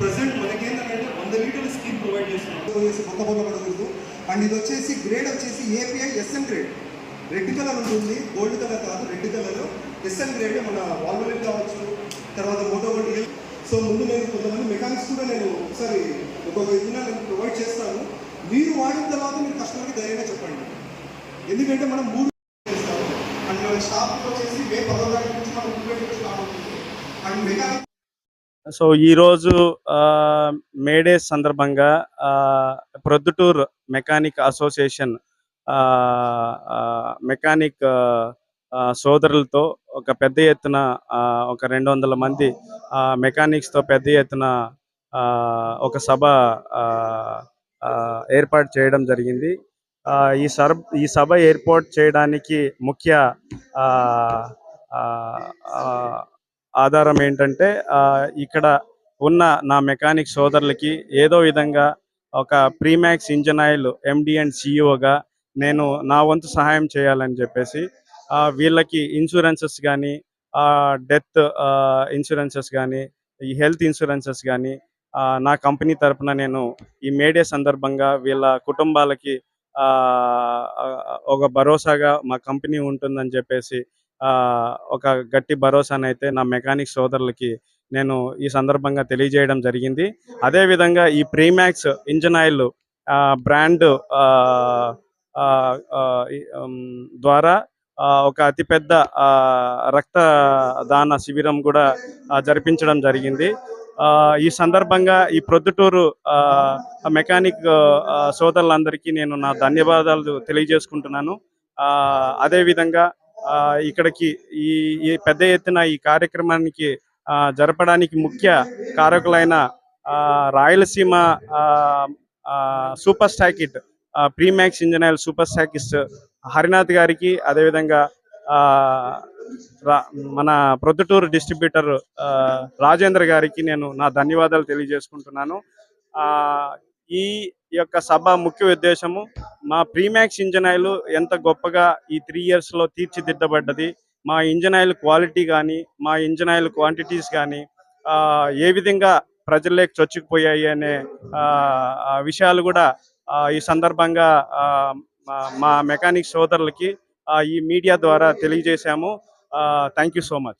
Present ఇప్పుడు మనకి ఏంటంటే వంద లీటర్ల స్కీమ్ ప్రొవైడ్ చేస్తున్నాం. వచ్చేసి కొత్త బొమ్మ పడకూడదు అండ్ ఇది వచ్చేసి గ్రేడ్ వచ్చేసి API SN grade red colour ఉంటుంది గోల్డ్ కలర్ కాదు రెడ్ కలర్ ఎస్ఎన్ గ్రేడ్ మన వాల్వలిన్ కావచ్చు తర్వాత మోటో గోల్డ్ సో ముందు నేను కొంతమంది మెకానిక్స్ కూడా నేను ఒకసారి ఒక్కొక్క విధంగా నేను ప్రొవైడ్ చేస్తాను. మీరు వాడిన తర్వాత మీరు కస్టమర్కి ధైర్యంగా చెప్పండి. ఎందుకంటే మనం మూడు చేస్తాము. అండ్ మన వచ్చేసి మే పదో తారీఖు నుంచి మనం స్టార్ట్ అవుతుంది. అండ్ మెకానిక్ సో ఈరోజు ఆ, సందర్భంగా ఆ, ప్రొద్దుటూర్ మెకానిక్ అసోసియేషన్ ఆ, ఆ, మెకానిక్ ఆ, సోదరులతో ఒక పెద్ద ఎత్తున ఆ, ఒక రెండు వందల మంది ఆ, మెకానిక్స్తో పెద్ద ఎత్తున ఆ, ఒక సభ ఏర్పాటు చేయడం జరిగింది. ఆ, ఈ సర్ ఈ సభ ఏర్పాటు చేయడానికి ముఖ్య ఆ, ఆ, ఆధారం ఏంటంటే ఇక్కడ ఉన్న నా మెకానిక్ సోదరులకి ఏదో విధంగా ఒక Premax engine oil MD and సిఇఓగా నేను నా వంతు సహాయం చేయాలని చెప్పేసి వీళ్ళకి ఇన్సూరెన్సెస్ కానీ డెత్ ఇన్సూరెన్సెస్ కానీ ఈ హెల్త్ ఇన్సూరెన్సెస్ కానీ నా కంపెనీ తరపున నేను ఈ మేడే సందర్భంగా వీళ్ళ కుటుంబాలకి ఒక భరోసాగా మా కంపెనీ ఉంటుందని చెప్పేసి ఒక గట్టి భరోసానైతే నా మెకానిక్ సోదరులకి నేను ఈ సందర్భంగా తెలియజేయడం జరిగింది. అదేవిధంగా ఈ ప్రీమాక్స్ ఇంజన్ ఆయిల్ ఆ, బ్రాండ్ ఆ, ద్వారా ఆ, ఒక అతిపెద్ద రక్తదాన శిబిరం కూడా జరిపించడం జరిగింది. ఆ, ఈ సందర్భంగా ఈ ప్రొద్దుటూరు ఆ, మెకానిక్ సోదరులందరికీ నేను నా ధన్యవాదాలు తెలియజేసుకుంటున్నాను. ఆ, అదేవిధంగా ఇక్కడికి ఈ ఈ పెద్ద ఎత్తున ఈ కార్యక్రమానికి జరపడానికి ముఖ్య కారకులైన ఆ, రాయలసీమ ఆ, super stockist Premax engine oil super stockist Harinath గారికి అదేవిధంగా ఆ, రా- మన ప్రొద్దుటూరు డిస్ట్రిబ్యూటర్ రాజేంద్ర గారికి నేను నా ధన్యవాదాలు తెలియజేసుకుంటున్నాను. ఆ, ఈ యొక్క సభ ముఖ్య ఉద్దేశము మా ప్రీమాక్స్ ఇంజన్ ఆయిల్ ఎంత గొప్పగా ఈ త్రీ ఇయర్స్లో తీర్చిదిద్దబడ్డది. మా ఇంజన్ ఆయిల్ క్వాలిటీ కానీ మా ఇంజన్ ఆయిల్ క్వాంటిటీస్ కానీ ఆ, ఏ విధంగా ప్రజల్లోకి చొచ్చుకుపోయాయి అనే ఆ, విషయాలు కూడా ఈ సందర్భంగా ఆ, మా- మెకానిక్ సోదరులకి ఈ మీడియా ద్వారా తెలియజేశాము. Thank you so much